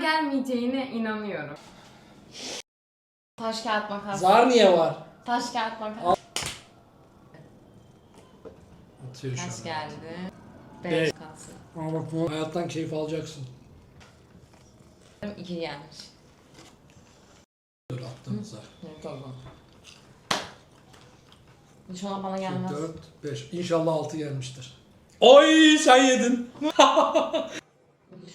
gelmeyeceğine inanıyorum. Taş kağıt makas. Zar niye var? Taş kağıt makas. Atıyor şu an. geldi? Beş. Beş kalsın. Ama bak bu hayattan keyif alacaksın. İki gelmiş. Dur attığın zar. Tamam. İnşallah bana gelmez. 4, 5. İnşallah 6 gelmiştir. Oy sen yedin. Gelmez.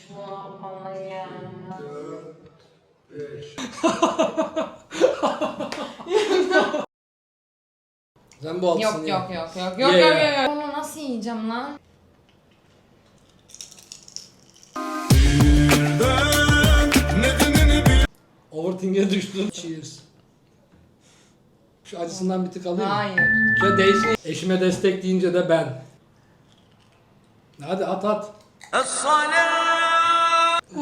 5. sen bu altısını Yok yok yok yok yok yok yok. yok. Onu nasıl yiyeceğim lan? Overthink'e düştün. Cheers. Şu acısından bir tık alayım mı? Hayır. Şöyle değişik. Eşime destek deyince de ben. Hadi at at.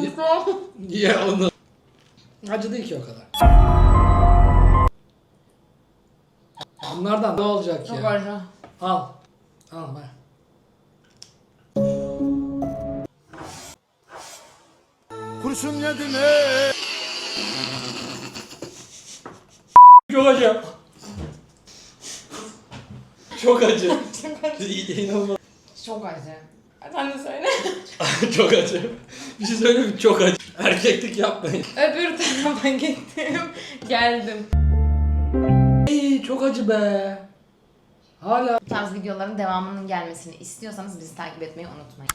Ye, ye onu. Acı değil ki o kadar. Bunlardan ne olacak Çok ya? acı. Al. Al be. Kurşun yedin ey. Çok acı. Çok acı. İnanılmaz. Çok acı. Sen de söyle. Çok acı. Bir şey söyleyeyim mi? Çok acı. Erkeklik yapmayın. Öbür tarafa gittim. Geldim. Ey çok acı be. Hala. Bu tarz videoların devamının gelmesini istiyorsanız bizi takip etmeyi unutmayın.